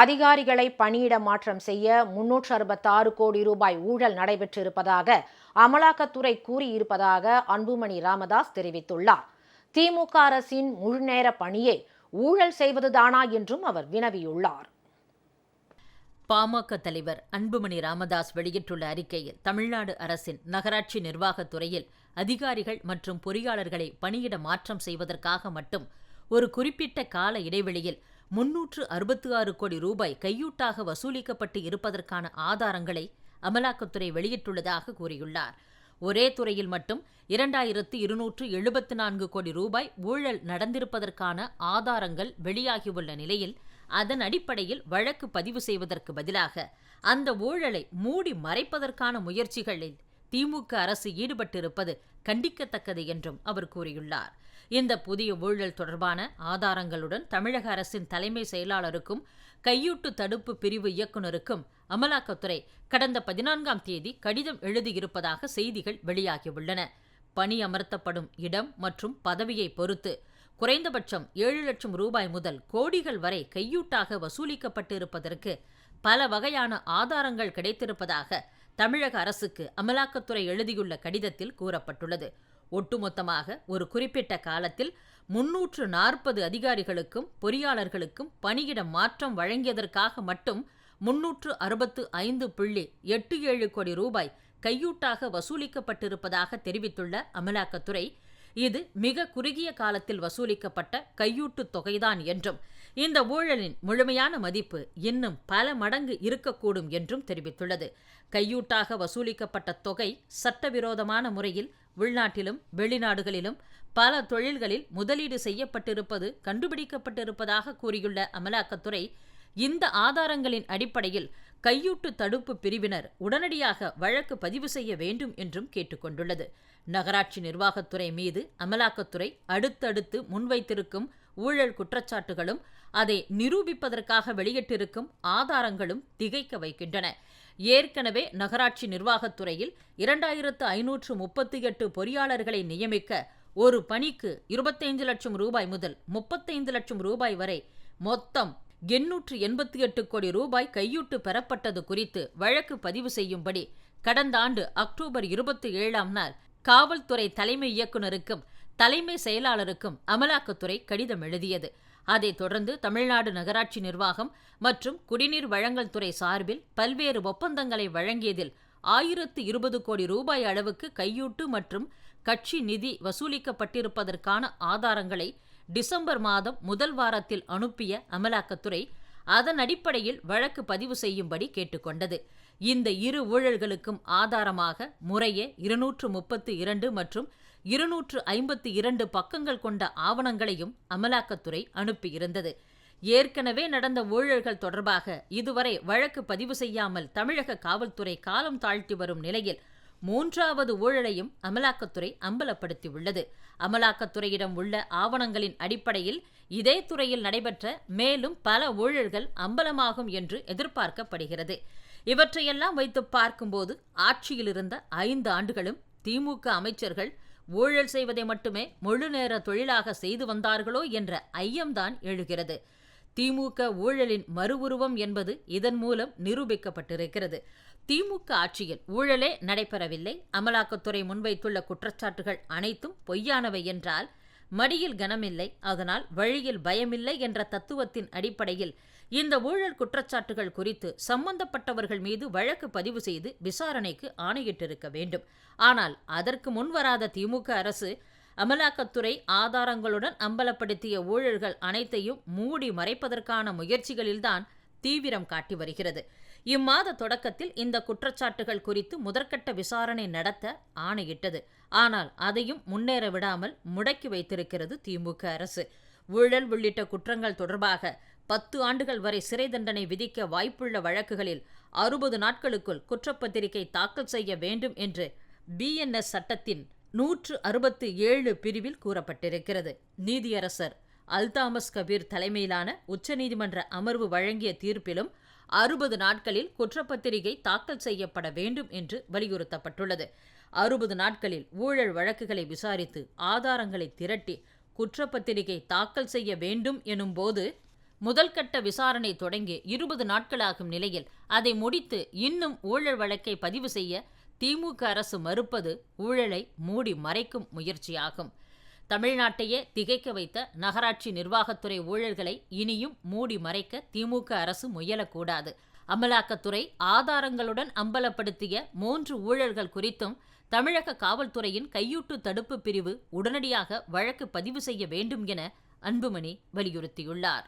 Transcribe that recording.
அதிகாரிகளை பணியிட மாற்றம் செய்ய முன்னூற்று அறுபத்தாறு கோடி ரூபாய் ஊழல் நடைபெற்றிருப்பதாக அமலாக்கத்துறை கூறியிருப்பதாக அன்புமணி ராமதாஸ் தெரிவித்துள்ளார். திமுக அரசின் முழுநேர பணியே ஊழல் செய்வதுதானா என்றும் அவர் வினவியுள்ளார். பாமக தலைவர் அன்புமணி ராமதாஸ் வெளியிட்டுள்ள அறிக்கையில் தமிழ்நாடு அரசின் நகராட்சி நிர்வாகத்துறையில் அதிகாரிகள் மற்றும் பொறியாளர்களை பணியிட மாற்றம் செய்வதற்காக மட்டும் ஒரு குறிப்பிட்ட கால இடைவெளியில் முன்னூற்று அறுபத்தி ஆறு கோடி ரூபாய் கையூட்டாக வசூலிக்கப்பட்டு இருப்பதற்கான ஆதாரங்களை அமலாக்கத்துறை வெளியிட்டுள்ளதாக கூறியுள்ளார். ஒரே துறையில் மட்டும் இரண்டாயிரத்து இருநூற்று எழுபத்து நான்கு கோடி ரூபாய் ஊழல் நடந்திருப்பதற்கான ஆதாரங்கள் வெளியாகியுள்ள நிலையில் அதன் அடிப்படையில் வழக்கு பதிவு செய்வதற்கு பதிலாக அந்த ஊழலை மூடி மறைப்பதற்கான முயற்சிகளில் திமுக அரசு ஈடுபட்டிருப்பது கண்டிக்கத்தக்கது என்றும் அவர் கூறியுள்ளார். இந்த புதிய ஊழல் தொடர்பான ஆதாரங்களுடன் தமிழக அரசின் தலைமை செயலாளருக்கும் கையூட்டு தடுப்பு பிரிவு இயக்குநருக்கும் அமலாக்கத்துறை கடந்த பதினான்காம் தேதி கடிதம் எழுதியிருப்பதாக செய்திகள் வெளியாகியுள்ளன. பணி அமர்த்தப்படும் இடம் மற்றும் பதவியை பொறுத்து குறைந்தபட்சம் ஏழு லட்சம் ரூபாய் முதல் கோடிகள் வரை கையூட்டாக வசூலிக்கப்பட்டிருப்பதற்கு பல வகையான ஆதாரங்கள் கிடைத்திருப்பதாக தமிழக அரசுக்கு அமலாக்கத்துறை எழுதியுள்ள கடிதத்தில் கூறப்பட்டுள்ளது. ஒட்டுமொத்தமாக ஒரு குறிப்பிட்ட காலத்தில் முன்னூற்று நாற்பது அதிகாரிகளுக்கும் பொறியாளர்களுக்கும் பணியிட மாற்றம் வழங்கியதற்காக மட்டும் முன்னூற்று அறுபத்து ஐந்து புள்ளி எட்டு ஏழு கோடி ரூபாய் கையூட்டாக வசூலிக்கப்பட்டிருப்பதாக தெரிவித்துள்ள அமலாக்கத்துறை இது மிக குறுகிய காலத்தில் வசூலிக்கப்பட்ட கையூட்டுத் தொகைதான் என்றும் இந்த ஊழலின் முழுமையான மதிப்பு இன்னும் பல மடங்கு இருக்கக்கூடும் என்றும் தெரிவித்துள்ளது. கையூட்டாக வசூலிக்கப்பட்ட தொகை சட்டவிரோதமான முறையில் உள்நாட்டிலும் வெளிநாடுகளிலும் பல தொழில்களில் முதலீடு செய்யப்பட்டிருப்பது கண்டுபிடிக்கப்பட்டிருப்பதாக கூறியுள்ள அமலாக்கத்துறை இந்த ஆதாரங்களின் அடிப்படையில் கையூட்டு தடுப்பு பிரிவினர் உடனடியாக வழக்கு பதிவு செய்ய வேண்டும் என்றும் கேட்டுக்கொண்டுள்ளது. நகராட்சி நிர்வாகத்துறை மீது அமலாக்கத்துறை அடுத்தடுத்து முன்வைத்திருக்கும் ஊழல் குற்றச்சாட்டுகளும் அதை நிரூபிப்பதற்காக வெளியிட்டிருக்கும் ஆதாரங்களும் திகைக்க வைக்கின்றன. ஏற்கனவே நகராட்சி நிர்வாகத்துறையில் இரண்டாயிரத்து ஐநூற்று முப்பத்தி எட்டு பொறியாளர்களை நியமிக்க ஒரு பணிக்கு இருபத்தைந்து லட்சம் ரூபாய் முதல் முப்பத்தைந்து லட்சம் ரூபாய் வரை மொத்தம் எண்ணூற்று எண்பத்தி எட்டு கோடி ரூபாய் கையூட்டு பெறப்பட்டது குறித்து வழக்கு பதிவு செய்யும்படி கடந்த ஆண்டு அக்டோபர் இருபத்தி ஏழாம் நாள் காவல்துறை தலைமை இயக்குநருக்கும் தலைமை செயலாளருக்கும் அமலாக்கத்துறை கடிதம் எழுதியது. அதைத் தொடர்ந்து தமிழ்நாடு நகராட்சி நிர்வாகம் மற்றும் குடிநீர் வழங்கல் துறை சார்பில் பல்வேறு ஒப்பந்தங்களை வழங்கியதில் ஆயிரத்து இருபது கோடி ரூபாய் அளவுக்கு கையூட்டு மற்றும் கட்சி நிதி வசூலிக்கப்பட்டிருப்பதற்கான ஆதாரங்களை டிசம்பர் மாதம் முதல் வாரத்தில் அனுப்பிய அமலாக்கத்துறை அதன் அடிப்படையில் வழக்கு பதிவு செய்யும்படி கேட்டுக்கொண்டது. இந்த இரு ஊழல்களுக்கும் ஆதாரமாக முறையே இருநூற்று முப்பத்து இரண்டு மற்றும் இருநூற்று ஐம்பத்தி இரண்டு பக்கங்கள் கொண்ட ஆவணங்களையும் அமலாக்கத்துறை அனுப்பியிருந்தது. ஏற்கனவே நடந்த ஊழல்கள் தொடர்பாக இதுவரை வழக்கு பதிவு செய்யாமல் தமிழக காவல்துறை காலம் தாழ்த்தி வரும் நிலையில் மூன்றாவது ஊழலையும் அமலாக்கத்துறை அம்பலப்படுத்தியுள்ளது. அமலாக்கத்துறையிடம் உள்ள ஆவணங்களின் அடிப்படையில் இதே துறையில் நடைபெற்ற மேலும் பல ஊழல்கள் அம்பலமாகும் என்று எதிர்பார்க்கப்படுகிறது. இவற்றையெல்லாம் வைத்து பார்க்கும்போது ஆட்சியில் இருந்த ஐந்து ஆண்டுகளும் திமுக அமைச்சர்கள் ஊழல் செய்வதை மட்டுமே முழு நேர தொழிலாக செய்து வந்தார்களோ என்ற ஐயம்தான் எழுகிறது. திமுக ஊழலின் மறு உருவம் என்பது இதன் மூலம் நிரூபிக்கப்பட்டிருக்கிறது. திமுக ஆட்சியில் ஊழலே நடைபெறவில்லை. அமலாக்கத்துறை முன்வைத்துள்ள குற்றச்சாட்டுகள் அனைத்தும் பொய்யானவை என்றால் மடியில் கனமில்லை. அதனால் வழியில் பயமில்லை என்ற தத்துவத்தின் அடிப்படையில் இந்த ஊழல் குற்றச்சாட்டுகள் குறித்து சம்பந்தப்பட்டவர்கள் மீது வழக்கு பதிவு செய்து விசாரணைக்கு ஆணையிட்டிருக்க வேண்டும். ஆனால் அதற்கு முன்வராத திமுக அரசு அமலாக்கத்துறை ஆதாரங்களுடன் அம்பலப்படுத்திய ஊழல்கள் அனைத்தையும் மூடி மறைப்பதற்கான முயற்சிகளில்தான் தீவிரம் காட்டி வருகிறது. இம்மாத தொடக்கத்தில் இந்த குற்றச்சாட்டுகள் குறித்து முதற்கட்ட விசாரணை நடத்த ஆணையிட்டது. ஆனால் அதையும் முன்னேற விடாமல் முடக்கி வைத்திருக்கிறது திமுக அரசு. ஊழல் உள்ளிட்ட குற்றங்கள் தொடர்பாக பத்து ஆண்டுகள் வரை சிறை தண்டனை விதிக்க வாய்ப்புள்ள வழக்குகளில் அறுபது நாட்களுக்குள் குற்றப்பத்திரிகை தாக்கல் செய்ய வேண்டும் என்று பிஎன்எஸ் சட்டத்தின் நூற்று அறுபத்து ஏழு பிரிவில் கூறப்பட்டிருக்கிறது. நீதியரசர் அல்தாமஸ் கபீர் தலைமையிலான உச்சநீதிமன்ற அமர்வு வழங்கிய தீர்ப்பிலும் அறுபது நாட்களில் குற்றப்பத்திரிகை தாக்கல் செய்யப்பட வேண்டும் என்று வலியுறுத்தப்பட்டுள்ளது. அறுபது நாட்களில் ஊழல் வழக்குகளை விசாரித்து ஆதாரங்களை திரட்டி குற்றப்பத்திரிகை தாக்கல் செய்ய வேண்டும் எனும்போது முதல்கட்ட விசாரணை தொடங்கி இருபது நாட்களாகும் நிலையில் அதை முடித்து இன்னும் ஊழல் வழக்கை பதிவு செய்ய திமுக அரசு மறுப்பது ஊழலை மூடி மறைக்கும் முயற்சியாகும். தமிழ்நாட்டையே திகைக்க வைத்த நகராட்சி நிர்வாகத்துறை ஊழல்களை இனியும் மூடி மறைக்க திமுக அரசு முயலக்கூடாது. அமலாக்கத்துறை ஆதாரங்களுடன் அம்பலப்படுத்திய மூன்று ஊழல்கள் குறித்தும் தமிழக காவல்துறையின் கையூட்டு தடுப்பு பிரிவு உடனடியாக வழக்கு பதிவு செய்ய வேண்டும் என அன்புமணி வலியுறுத்தியுள்ளார்.